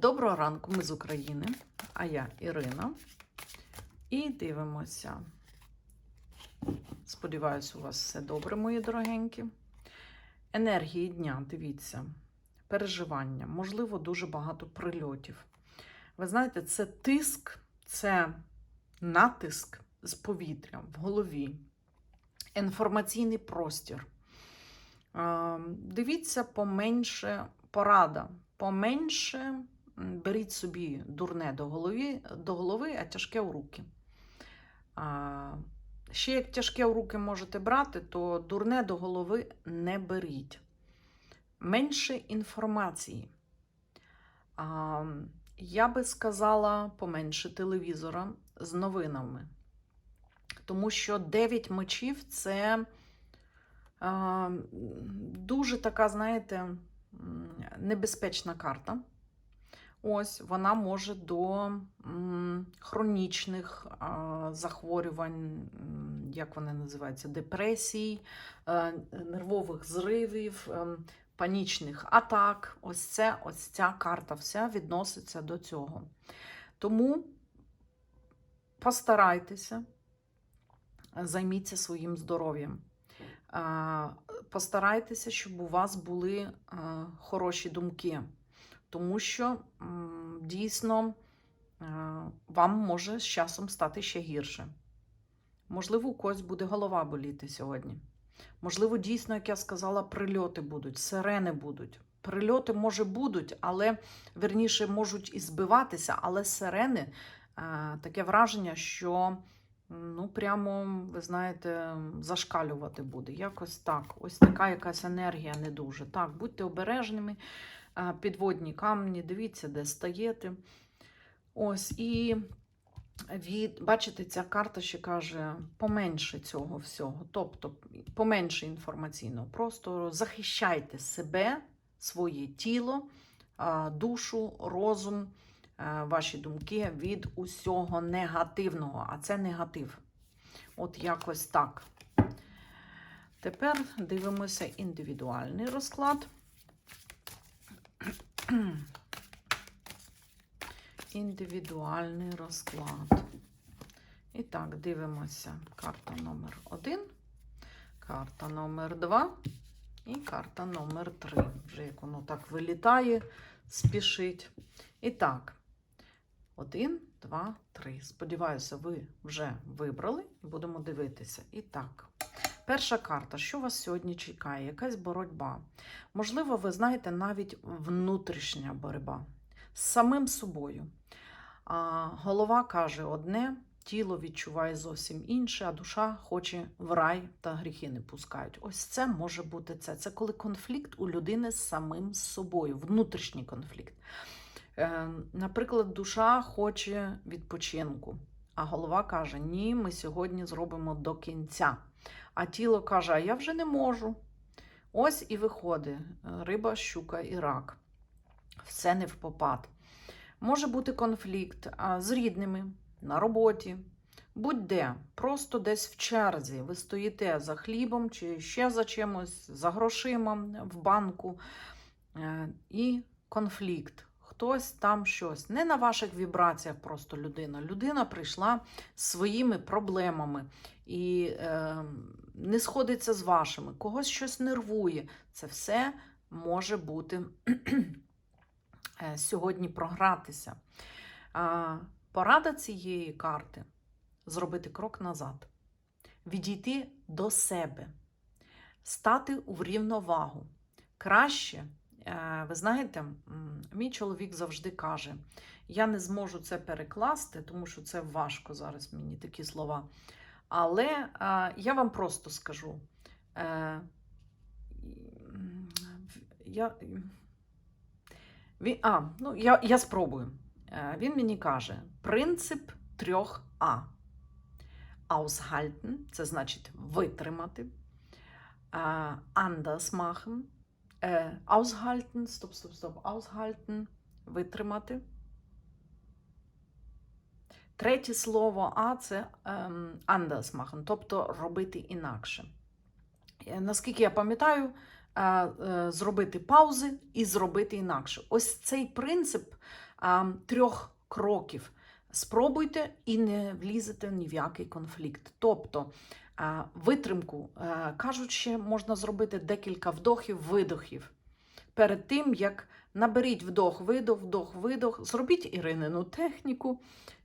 Доброго ранку, ми з України, а я Ірина. І дивимося. Сподіваюсь, у вас все добре, мої дорогенькі. Енергії дня, дивіться, переживання, можливо, дуже багато прильотів. Ви знаєте, це тиск, це натиск з повітря в голові, інформаційний простір. Е, Дивіться, поменше порада, поменше беріть собі дурне до голови, до голови а тяжке у руки. А, Ще як тяжке у руки можете брати, то дурне до голови не беріть. Менше інформації. А, Я би сказала, поменше телевізора з новинами. Тому що 9 мечів це а, дуже така, знаєте, небезпечна карта. Ось вона може до хронічних захворювань, як вони називаються, депресій, е, нервових зривів, е, панічних атак. Ось це, ось ця карта вся відноситься до цього. Тому постарайтеся, займіться своїм здоров'ям. Постарайтеся, щоб у вас були хороші думки, тому що дійсно вам може з часом стати ще гірше. Можливо, у когось буде голова боліти сьогодні. Можливо, дійсно, як я сказала, прильоти будуть, сирени будуть. Прильоти, може, будуть, але верніше можуть і збиватися, але сирени таке враження, що ну, прямо, ви знаєте, зашкалювати буде. Якось так. Ось така якась енергія не дуже. Так, будьте обережними, підводні камні, дивіться, де стаєте. Ось і від, бачите, ця карта ще каже поменше цього всього, тобто поменше інформаційного простору. Захищайте себе, своє тіло, душу, розум, ваші думки від усього негативного, а це негатив. От якось так. Тепер дивимося індивідуальний розклад. Індивідуальний розклад. І так, дивимося. Карта номер 1, карта номер 2 і карта номер 3. Вже як воно так вилітає, спішить. І так, 1, 2, 3. Сподіваюся, ви вже вибрали і будемо дивитися. І так. Перша карта, що вас сьогодні чекає? Якась боротьба. Можливо, ви знаєте навіть внутрішня боротьба з самим собою. А голова каже одне, тіло відчуває зовсім інше, а душа хоче в рай та гріхи не пускають. Ось це може бути це. Це коли конфлікт у людини з самим собою, внутрішній конфлікт. Е, Наприклад, душа хоче відпочинку, а голова каже: Ні, ми сьогодні зробимо до кінця. А тіло каже: А я вже не можу. Ось і виходить риба, щука і рак. Все не в попад. Може бути конфлікт з рідними на роботі, будь-де, просто десь в черзі. Ви стоїте за хлібом чи ще за чимось, за грошима в банку. Е, І конфлікт. Хтось там щось. Не на ваших вібраціях просто людина. Людина прийшла своїми проблемами і е, не сходиться з вашими, когось щось нервує. Це все може бути е, сьогодні програтися. А, Порада цієї карти зробити крок назад, відійти до себе, стати у рівновагу. Краще, е, ви знаєте, мій чоловік завжди каже: я не зможу це перекласти, тому що це важко зараз мені такі слова. Але е, я вам просто скажу. е, Я, він, а, ну, я, я спробую. Е, Він мені каже: принцип трьох А. Aushalten – це значить витримати. Е, Anders machen. Е, Aushalten, стоп, стоп, стоп. Aushalten – витримати. Третє слово А це ем, anders тобто робити інакше. Е, Наскільки я пам'ятаю, е, е, зробити паузи і зробити інакше. Ось цей принцип а, трьох кроків. Спробуйте і не влізете ні в який конфлікт. Тобто витримку, а, кажуть, ще можна зробити декілька вдохів, видохів. Перед тим, як наберіть вдох, видох, вдох, видох, зробіть Іринину техніку,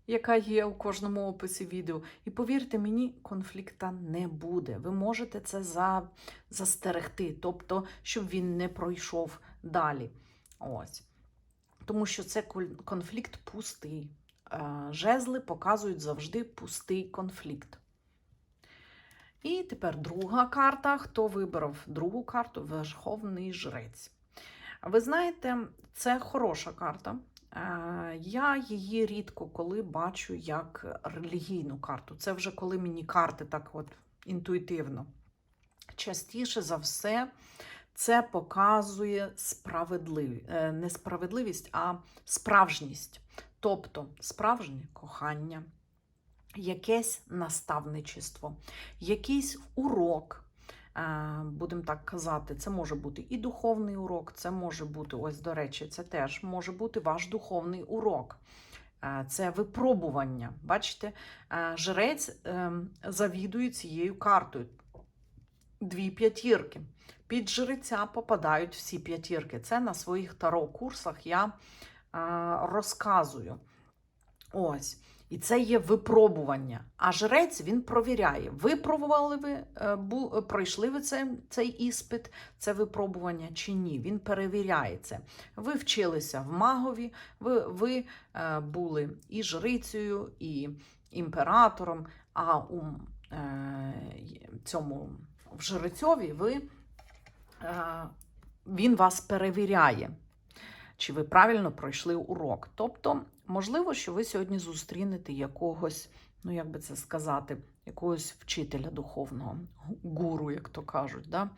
яка є у кожному описі відео. І повірте мені, конфлікта не буде. Ви можете це за, застерегти, тобто, щоб він не пройшов далі. Ось. Тому що це кон- конфлікт пустий. Е, Жезли показують завжди пустий конфлікт. І тепер друга карта. Хто вибрав другу карту? Верховний жрець. Ви знаєте, це хороша карта. Е, Я її рідко коли бачу як релігійну карту. Це вже коли мені карти так от інтуїтивно. Частіше за все, це показує справедливість, не справедливість, а справжність. Тобто справжнє кохання, якесь наставничество, якийсь урок. е, Будемо так казати, це може бути і духовний урок, це може бути, ось, до речі, це теж може бути ваш духовний урок. Е, Це випробування. Бачите, е, жрець завідує цією картою. Дві п'ятірки. Під жреця попадають всі п'ятірки. Це на своїх таро-курсах я е, розказую. Ось. І це є випробування. А жрець він провіряє, випробували ви, е, е, пройшли ви цей, цей іспит, це випробування чи ні. Він перевіряє це. Ви вчилися в магові, ви, ви е, були і жрицею, і імператором, а у цьому в жрецьові ви, він вас перевіряє, чи ви правильно пройшли урок. Тобто, можливо, що ви сьогодні зустрінете якогось, ну як би це сказати, якогось вчителя духовного, гуру, як то кажуть. Да?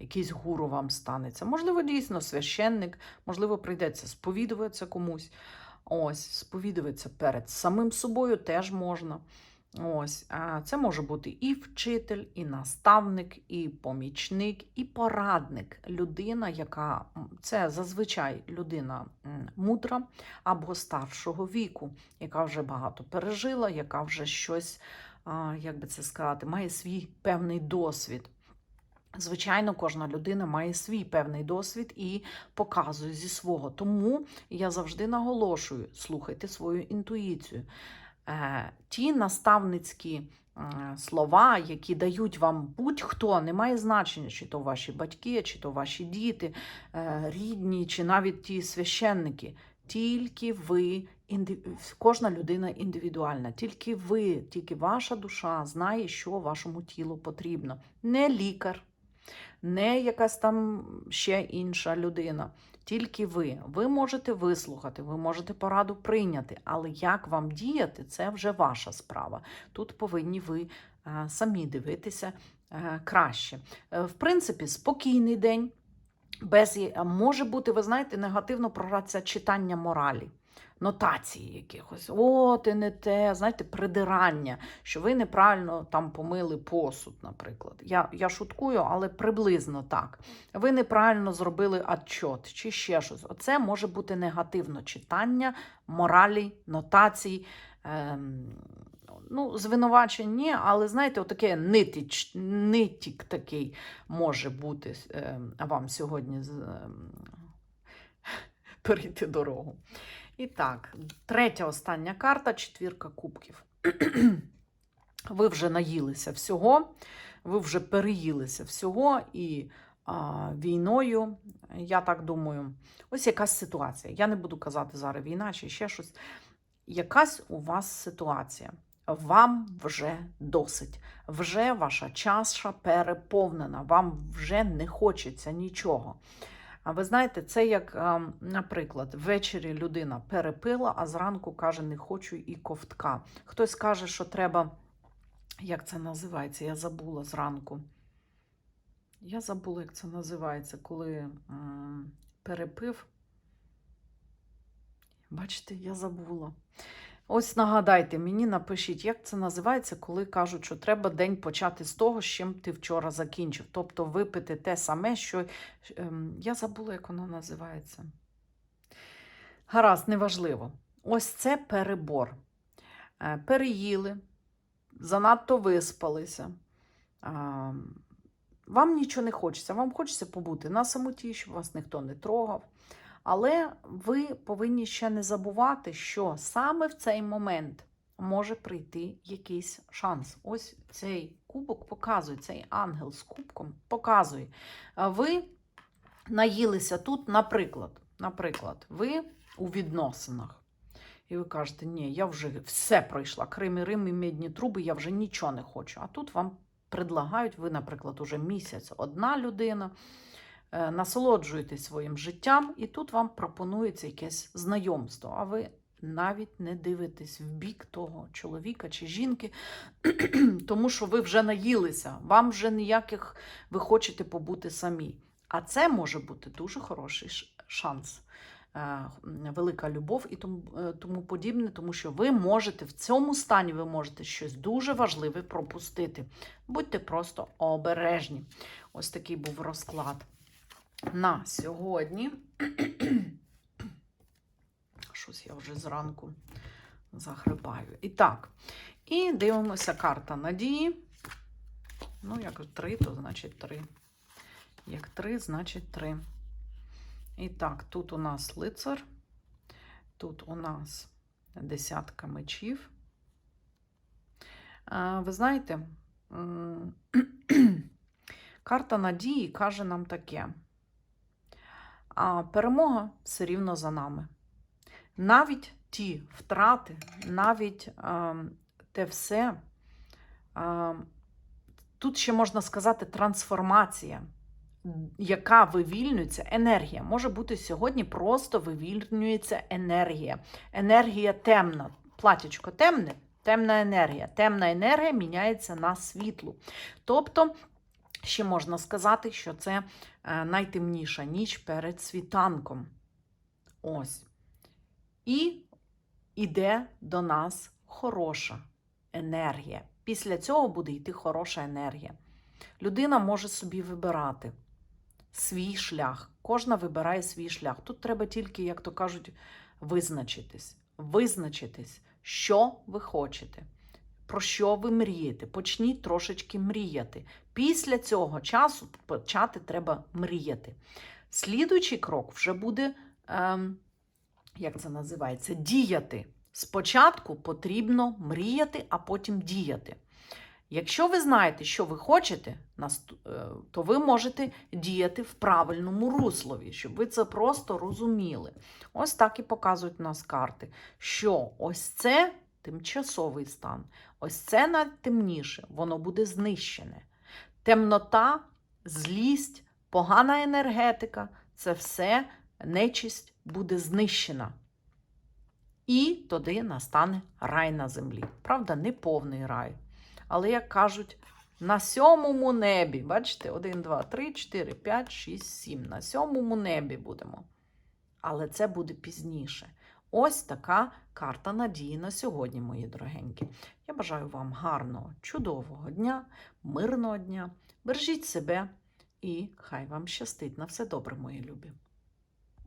Якийсь гуру вам станеться. Можливо, дійсно священник, можливо, прийдеться сповідуватися комусь. Ось, сповідуватися перед самим собою теж можна. Ось, це може бути і вчитель, і наставник, і помічник, і порадник. Людина, яка це зазвичай людина мудра або старшого віку, яка вже багато пережила, яка вже щось, як би це сказати, має свій певний досвід. Звичайно, кожна людина має свій певний досвід і показує зі свого. Тому я завжди наголошую: слухайте свою інтуїцію. Е, ті наставницькі е, слова, які дають вам будь-хто, не має значення, чи то ваші батьки, чи то ваші діти, е, рідні, чи навіть ті священники. Тільки ви, кожна людина індивідуальна, тільки ви, тільки ваша душа знає, що вашому тілу потрібно. Не лікар, не якась там ще інша людина. Тільки ви. Ви можете вислухати, ви можете пораду прийняти, але як вам діяти, це вже ваша справа. Тут повинні ви е, самі дивитися е, краще. Е, в принципі, спокійний день. Без, може бути, ви знаєте, негативно програтися читання моралі, нотації якихось. О, ти не те, знаєте, придирання, що ви неправильно там помили посуд, наприклад. Я, я шуткую, але приблизно так. Ви неправильно зробили отчот чи ще щось. Оце може бути негативно читання моралі, нотацій. Ем, ну, звинувачень ні, але знаєте, отаке нитич, нитік такий може бути ем, вам сьогодні ем, перейти дорогу. І так, третя остання карта четвірка кубків. Ви вже наїлися всього, ви вже переїлися всього і а, війною, я так думаю, ось якась ситуація. Я не буду казати зараз війна чи ще щось. Якась у вас ситуація. Вам вже досить. Вже ваша чаша переповнена, вам вже не хочеться нічого. А ви знаєте, це як, ем, наприклад, ввечері людина перепила, а зранку каже, не хочу і ковтка. Хтось каже, що треба, як це називається? Я забула зранку. Я забула, як це називається, коли перепив. Бачите, я забула. Ось нагадайте мені, напишіть, як це називається, коли кажуть, що треба день почати з того, з чим ти вчора закінчив. Тобто випити те саме, що ем, я забула, як воно називається. Гаразд, неважливо. Ось це перебор. Е, Переїли, занадто виспалися. Вам нічого не хочеться, вам хочеться побути на самоті, щоб вас ніхто не трогав. Але ви повинні ще не забувати, що саме в цей момент може прийти якийсь шанс. Ось цей кубок показує, цей ангел з кубком показує. Ви наїлися тут, наприклад, наприклад, ви у відносинах. І ви кажете, ні, я вже все пройшла. Крим і Рим і медні труби, я вже нічого не хочу. А тут вам предлагають, ви, наприклад, уже місяць одна людина, е, насолоджуєтесь своїм життям, і тут вам пропонується якесь знайомство. А ви навіть не дивитесь в бік того чоловіка чи жінки, тому що ви вже наїлися, вам вже ніяких ви хочете побути самі. А це може бути дуже хороший шанс, е, велика любов і е, тому подібне, тому що ви можете в цьому стані ви можете щось дуже важливе пропустити. Будьте просто обережні. Ось такий був розклад на сьогодні. Щось я вже зранку загрибаю. І так, і дивимося карта надії. Ну, як три, то значить три. Як три, значить три. І так, тут у нас лицар, тут у нас десятка мечів. Ви знаєте, карта надії каже нам таке. А перемога все рівно за нами. Навіть ті втрати, навіть а, те все, а, тут ще можна сказати трансформація яка вивільнюється, енергія. Може бути сьогодні просто вивільнюється енергія. Енергія темна. Платячко темне, темна енергія. Темна енергія міняється на світлу. Тобто, ще можна сказати, що це е, найтемніша ніч перед світанком. Ось. І іде до нас хороша енергія. Після цього буде йти хороша енергія. Людина може собі вибирати свій шлях. Кожна вибирає свій шлях. Тут треба тільки, як то кажуть, визначитись. Визначитись, що ви хочете, про що ви мрієте. Почніть трошечки мріяти. Після цього часу почати треба мріяти. Слідуючий крок вже буде, ем, як це називається, діяти. Спочатку потрібно мріяти, а потім діяти. Якщо ви знаєте, що ви хочете, е, то ви можете діяти в правильному руслові, щоб ви це просто розуміли. Ось так і показують нас карти, що ось це тимчасовий стан, ось це найтемніше, воно буде знищене. Темнота, злість, погана енергетика це все нечисть буде знищена. І тоді настане рай на землі. Правда, не повний рай. Але, як кажуть, на сьомому небі, бачите, 1, 2, 3, 4, 5, 6, 7. На сьомому небі будемо. Але це буде пізніше. Ось така карта надії на сьогодні, мої дорогенькі. Я бажаю вам гарного, чудового дня, мирного дня. Бережіть себе і хай вам щастить на все добре, мої любі.